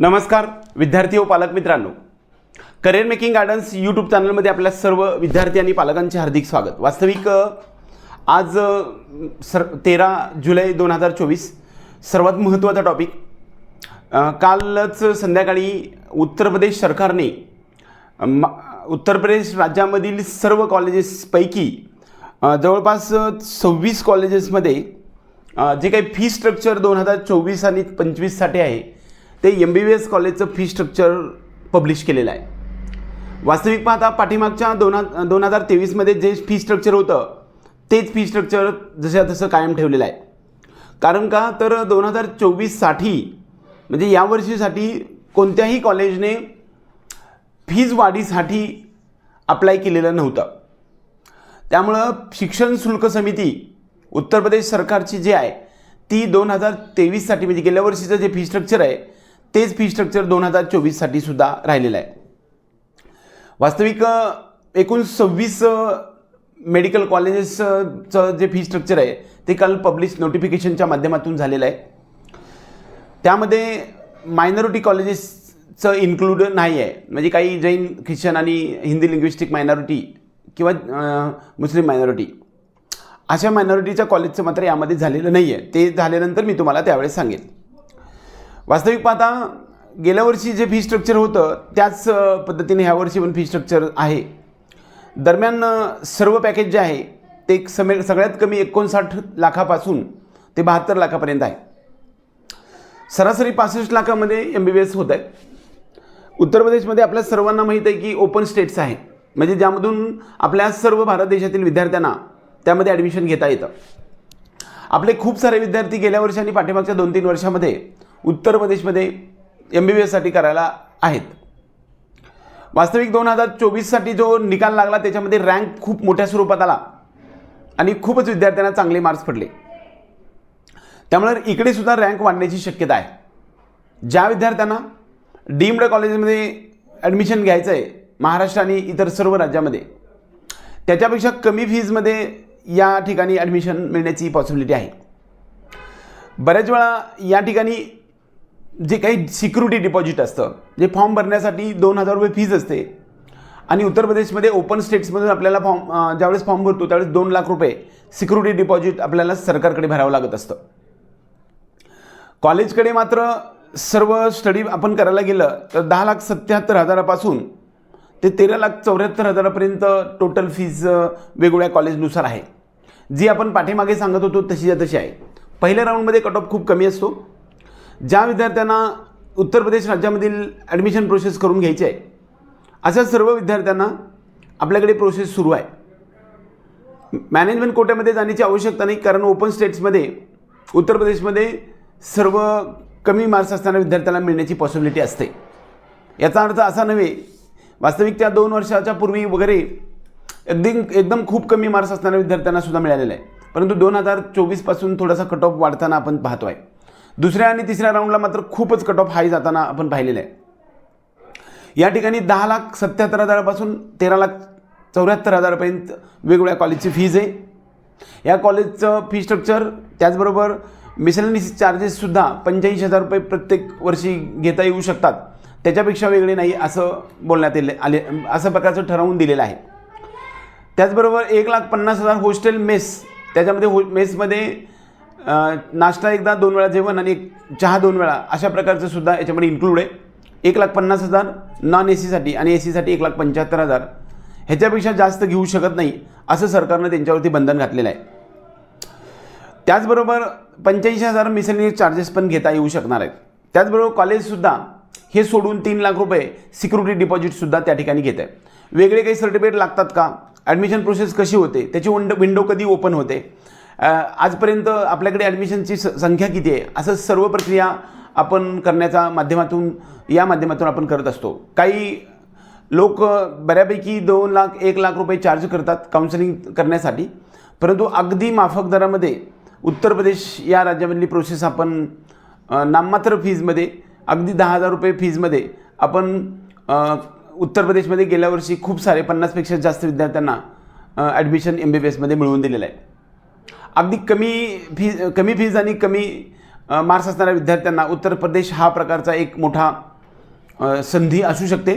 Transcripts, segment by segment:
नमस्कार विद्यार्थी व पालक मित्रांनो. करिअर मेकिंग गार्डन्स यूट्यूब चॅनलमध्ये आपल्या सर्व विद्यार्थी आणि पालकांचे हार्दिक स्वागत. वास्तविक आज सर तेरा जुलै दोन हजार चोवीस सर्वात महत्त्वाचा टॉपिक कालच संध्याकाळी उत्तर प्रदेश सरकारने म- उत्तर प्रदेश राज्यामधील सर्व कॉलेजेसपैकी जवळपास सव्वीस कॉलेजेसमध्ये जे काही फी स्ट्रक्चर दोन हजार चोवीस आणि पंचवीससाठी आहे ते एम बी बी एस कॉलेजचं फी स्ट्रक्चर पब्लिश केलेलं आहे. वास्तविक पाहता पाठीमागच्या दोन दोन हजार तेवीसमध्ये जे फी स्ट्रक्चर होतं तेच फी स्ट्रक्चर जसं तसं कायम ठेवलेलं आहे. कारण का? तर दोन हजार चोवीससाठी म्हणजे यावर्षीसाठी कोणत्याही कॉलेजने फीज वाढीसाठी अप्लाय केलेलं नव्हतं. त्यामुळं शिक्षण शुल्क समिती उत्तर प्रदेश सरकारची जी आहे ती दोन हजार तेवीससाठी म्हणजे गेल्या वर्षीचं जे फी स्ट्रक्चर आहे तेच फी स्ट्रक्चर दोन हजार चोवीससाठी सुद्धा राहिलेलं आहे. वास्तविक एकूण सव्वीस मेडिकल कॉलेजेसचं जे फी स्ट्रक्चर आहे ते काल पब्लिश नोटिफिकेशनच्या माध्यमातून झालेलं आहे. त्यामध्ये मायनॉरिटी कॉलेजेसचं इन्क्लूड नाही आहे. म्हणजे काही जैन ख्रिश्चन आणि हिंदी लिंग्विस्टिक मायनॉरिटी किंवा मुस्लिम मायनॉरिटी अशा मायनॉरिटीच्या कॉलेजचं मात्र यामध्ये झालेलं नाही आहे ते झाल्यानंतर मी तुम्हाला त्यावेळेस सांगेन वास्तविक पाहता गेल्या वर्षी जे फी स्ट्रक्चर होतं त्याच पद्धतीने ह्यावर्षी पण फी स्ट्रक्चर आहे. दरम्यान सर्व पॅकेज जे आहे ते एक समे सगळ्यात कमी एकोणसाठ लाखापासून ते बहात्तर लाखापर्यंत आहे. सरासरी पासष्ट लाखामध्ये एम बी बी एस होत आहे. उत्तर प्रदेशमध्ये आपल्या सर्वांना माहीत आहे की ओपन स्टेट्स आहे. म्हणजे ज्यामधून आपल्या सर्व भारत देशातील विद्यार्थ्यांना त्यामध्ये ॲडमिशन घेता येतं. आपले खूप सारे विद्यार्थी गेल्या वर्षी आणि पाठीमागच्या दोन तीन वर्षामध्ये उत्तर प्रदेशमध्ये एम बी बी एससाठी करायला आहेत. वास्तविक दोन हजार चोवीससाठी जो निकाल लागला त्याच्यामध्ये रँक खूप मोठ्या स्वरूपात आला. आणि खूपच विद्यार्थ्यांना चांगले मार्क्स पडले. त्यामुळे इकडे सुद्धा रँक वाढण्याची शक्यता आहे. ज्या विद्यार्थ्यांना डीम्ड कॉलेजमध्ये ॲडमिशन घ्यायचं आहे महाराष्ट्र आणि इतर सर्व राज्यामध्ये त्याच्यापेक्षा कमी फीजमध्ये या ठिकाणी ॲडमिशन मिळण्याची पॉसिबिलिटी आहे. बऱ्याच वेळा या ठिकाणी जे काही सिक्युरिटी डिपॉझिट असतं जे फॉर्म भरण्यासाठी दोन हजार रुपये फीज असते. आणि उत्तर प्रदेशमध्ये ओपन स्टेट्समधून आपल्याला फॉर्म ज्यावेळेस फॉर्म भरतो त्यावेळेस दोन लाख रुपये सिक्युरिटी डिपॉझिट आपल्याला सरकारकडे भरावं लागत असतं. कॉलेजकडे मात्र सर्व स्टडी आपण करायला गेलं तर दहा लाख सत्याहत्तर हजारापासून ते तेरा लाख चौऱ्याहत्तर हजारापर्यंत टोटल फीज वेगवेगळ्या कॉलेजनुसार आहे. जी आपण पाठीमागे सांगत होतो तशीच्या तशी आहे. पहिल्या राऊंडमध्ये कट ऑफ खूप कमी असतो. ज्या विद्यार्थ्यांना उत्तर प्रदेश राज्यामधील ॲडमिशन प्रोसेस करून घ्यायची आहे अशा सर्व विद्यार्थ्यांना आपल्याकडे प्रोसेस सुरू आहे. मॅनेजमेंट कोट्यामध्ये जाण्याची आवश्यकता नाही कारण ओपन स्टेट्समध्ये उत्तर प्रदेशमध्ये सर्व कमी मार्क्स असणाऱ्या विद्यार्थ्यांना मिळण्याची पॉसिबिलिटी असते. याचा अर्थ असा नव्हे वास्तविक त्या दोन वर्षाच्या पूर्वी वगैरे एकदम एकदम खूप कमी मार्क्स असणाऱ्या विद्यार्थ्यांना सुद्धा मिळालेला आहे. परंतु दोन हजार चोवीसपासून थोडासा कट ऑफ वाढताना आपण पाहतो आहे दुसऱ्या आणि तिसऱ्या राऊंडला मात्र खूपच कट ऑफ हाय जाताना आपण पाहिलेलं आहे. या ठिकाणी दहा लाख सत्याहत्तर हजारापासून तेरा लाख चौऱ्याहत्तर हजारापर्यंत वेगवेगळ्या कॉलेजची फीज आहे. या कॉलेजचं फी स्ट्रक्चर त्याचबरोबर मिसलनिस चार्जेससुद्धा पंच्याऐंशी हजार रुपये प्रत्येक वर्षी घेता येऊ शकतात. त्याच्यापेक्षा वेगळे नाही असं बोलण्यात येले आले असं प्रकारचं ठरवून दिलेलं आहे. त्याचबरोबर एक लाख पन्नास हजार हॉस्टेल मेस त्याच्यामध्ये हो मेसमध्ये नाश्ता एकदा दोन वेळा जेवण आणि एक चहा दोन वेळा. अशा प्रकारचं सुद्धा याच्यामध्ये इन्क्लूड आहे. एक लाख पन्नास हजार नॉन ए सीसाठी आणि ए सीसाठी एक लाख पंच्याहत्तर हजार. ह्याच्यापेक्षा जास्त घेऊ शकत नाही असं सरकारनं त्यांच्यावरती बंधन घातलेलं आहे. त्याचबरोबर पंच्याऐंशी हजार मिसलिनियस चार्जेस पण घेता येऊ शकणार आहेत. त्याचबरोबर कॉलेजसुद्धा हे सोडून तीन लाख रुपये सिक्युरिटी डिपॉझिटसुद्धा त्या ठिकाणी घेत आहे वेगळे काही सर्टिफिकेट लागतात का? ॲडमिशन प्रोसेस कशी होते? त्याची विंडो विंडो कधी ओपन होते? आजपर्यंत आपल्याकडे ॲडमिशनची स संख्या किती आहे? असं सर्व प्रक्रिया आपण करण्याच्या माध्यमातून या माध्यमातून आपण करत असतो. काही लोक बऱ्यापैकी दोन लाख एक लाख रुपये चार्ज करतात काउन्सिलिंग करण्यासाठी. परंतु अगदी माफक दरामध्ये उत्तर प्रदेश या राज्यामधली प्रोसेस आपण नाममात्र फीजमध्ये अगदी दहा हजार रुपये फीजमध्ये आपण उत्तर प्रदेशमध्ये गेल्या वर्षी खूप सारे पन्नासपेक्षा जास्त विद्यार्थ्यांना ॲडमिशन एम बी बी एसमध्ये मिळवून दिलेलं आहे. अगदी कमी फी कमी फीज आणि कमी मार्क्स असणाऱ्या विद्यार्थ्यांना उत्तर प्रदेश हा प्रकारचा एक मोठा संधी असू शकते.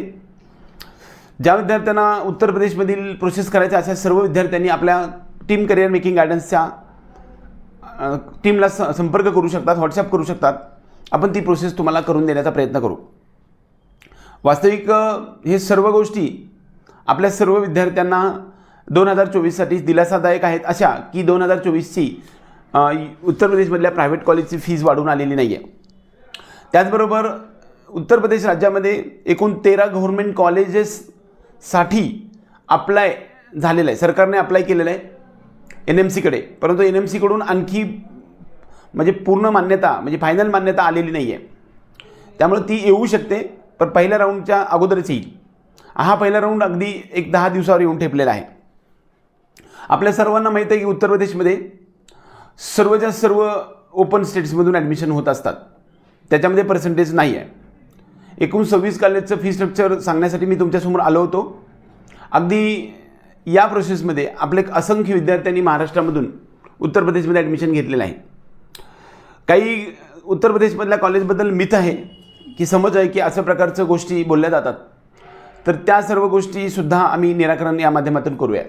ज्या विद्यार्थ्यांना उत्तर प्रदेशमधील प्रोसेस करायचा अशा सर्व विद्यार्थ्यांनी आपल्या टीम करिअर मेकिंग गायडन्सच्या टीमला स संपर्क करू शकतात व्हॉट्सअप करू शकतात. आपण ती प्रोसेस तुम्हाला करून देण्याचा प्रयत्न करू. वास्तविक हे सर्व गोष्टी आपल्या सर्व विद्यार्थ्यांना दोन हजार चोवीससाठी दिलासादायक आहेत अशा की दोन हजार चोवीसची उत्तर प्रदेशमधल्या प्रायव्हेट कॉलेजची फीज वाढून आलेली नाही आहे त्याचबरोबर उत्तर प्रदेश राज्यामध्ये एकूण तेरा गव्हर्मेंट कॉलेजेससाठी अप्लाय झालेलं आहे सरकारने अप्लाय केलेलं आहे एन एम सीकडे परंतु एन एम सीकडून आणखी म्हणजे पूर्ण मान्यता म्हणजे फायनल मान्यता आलेली नाही आहे त्यामुळे ती येऊ शकते पण पहिल्या राऊंडच्या अगोदरच येईल. हा पहिला राऊंड अगदी एक दहा दिवसावर येऊन ठेपलेला आहे. आपल्या सर्वांना माहीत आहे की उत्तर प्रदेशमध्ये सर्वच्या सर्व ओपन स्टेट्समधून ॲडमिशन होत असतात. त्याच्यामध्ये पर्सेंटेज नाही आहे. एकूण सव्वीस कॉलेजचं फी स्ट्रक्चर सांगण्यासाठी मी तुमच्यासमोर आलो होतो. अगदी या प्रोसेसमध्ये आपले असंख्य विद्यार्थ्यांनी महाराष्ट्रामधून उत्तर प्रदेशमध्ये ॲडमिशन घेतलेलं आहे. काही उत्तर प्रदेशमधल्या कॉलेजबद्दल मिथ आहे की समज आहे की अशा प्रकारच्या गोष्टी बोलल्या जातात. तर त्या सर्व गोष्टीसुद्धा आम्ही निराकरण या माध्यमातून करूया.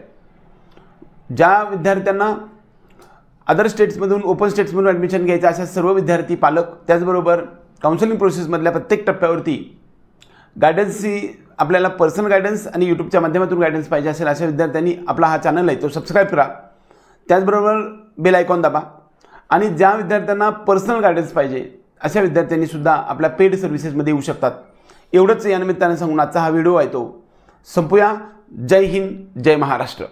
ज्या विद्यार्थ्यांना अदर स्टेट्समधून ओपन स्टेट्समधून ॲडमिशन घ्यायचं अशा सर्व विद्यार्थी पालक त्याचबरोबर काउन्सिलिंग प्रोसेसमधल्या प्रत्येक टप्प्यावरती गायडन्सची आपल्याला पर्सनल गायडन्स आणि यूट्यूबच्या माध्यमातून गायडन्स पाहिजे असेल अशा विद्यार्थ्यांनी आपला हा चॅनल आहे तो सबस्क्राईब करा. त्याचबरोबर बेल आयकॉन दाबा. आणि ज्या विद्यार्थ्यांना पर्सनल गायडन्स पाहिजे अशा विद्यार्थ्यांनी सुद्धा आपल्या पेड सर्व्हिसेसमध्ये येऊ शकतात. एवढंच या निमित्तानं सांगून आजचा हा व्हिडिओ आहे तो. संपूया. जय हिंद जय महाराष्ट्र.